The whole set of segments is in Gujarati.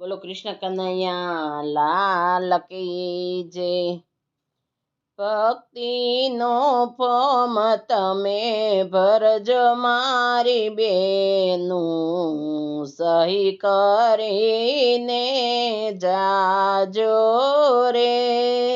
બોલો કૃષ્ણ કનૈયા, લાલ કી જય ભક્તિનો ફોમ તમે ભરજો મારી બેનું સહી કરીને જાજો રે.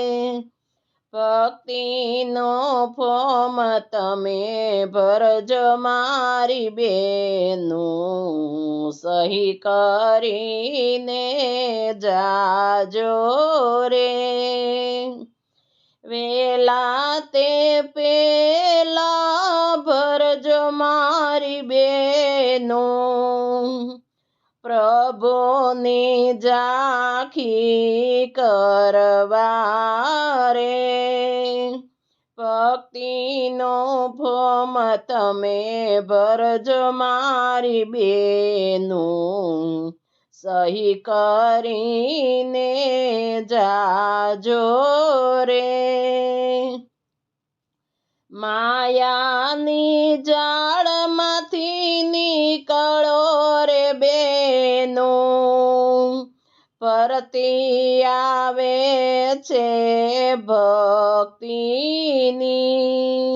ભક્તિનો ફોમ તમે ભરજ મારી બેનું સહી કરીને જાજો રે. વેલા તે પેલા ભરજો મારી બેનું પ્રભુની જાખી કરવા રે. ભક્તિનો તમે ભરજો મારી બેનું સહી કરીને જાજો રે. માયાની જાળમાંથી નીકળો રે બેનું, પરતી આવે છે ભક્તિની.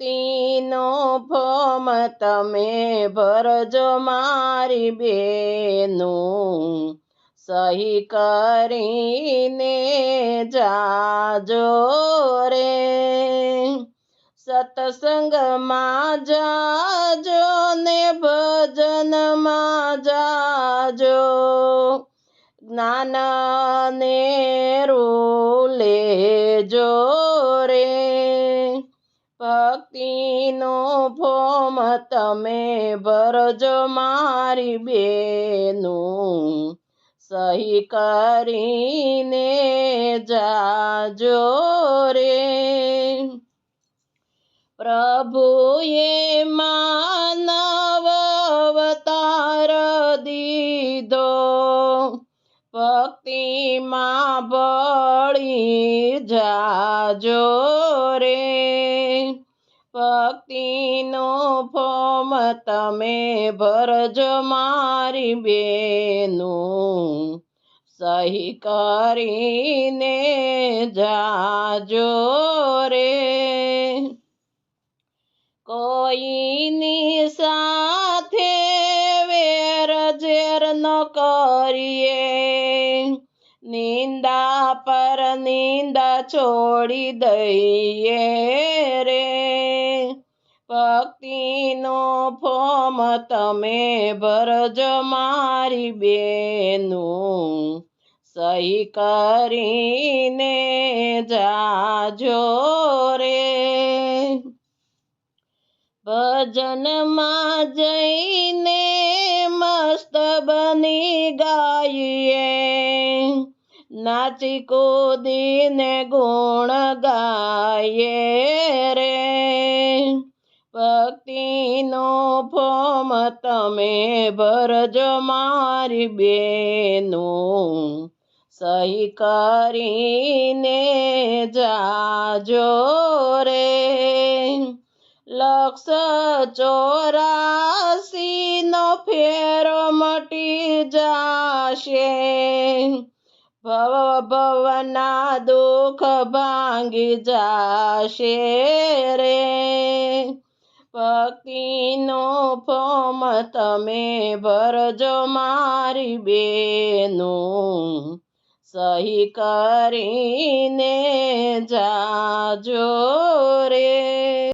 ભક્તિનો ભમ તમે ભરજો મારી બેનું. સહી કરીને જાજો રે. સત્સંગમાં જાજો ને ભજનમાં જાજો. જ્ઞાનને રૂલે તમે ભરજો મારી બેનું, સહી કરીને જાજો રે. પ્રભુએ માનવ અવતાર દીધો, ભક્તિમાં બળી જાજો ફોમ તમે ભરજો મારી બેનું. સહી કરીને જાજો રે. કોઈની સાથે વેર ઝેર ન કરીએ. નિંદા પર નિંદા છોડી દઈએ રે. ભક્તિનો ફોમ તમે ભરજ મારી બેનું. સહી કરીને જાજો રે. ભજનમાં જઈને મસ્ત બની ગાઈએ. નાચી કૂદીને ગુણ ગાઈએ ફોમ તમે ભરજો મારી બેનું, સહી કરીને જાજો રે. લક્ષ ચોરાસી નો ફેરો મટી જાશે. ભવ ભવના દુઃખ ભાંગી જાશે રે. ભક્તિનો ફોમ તમે ભરજો મારી બેનું. સહી કરીને જાજો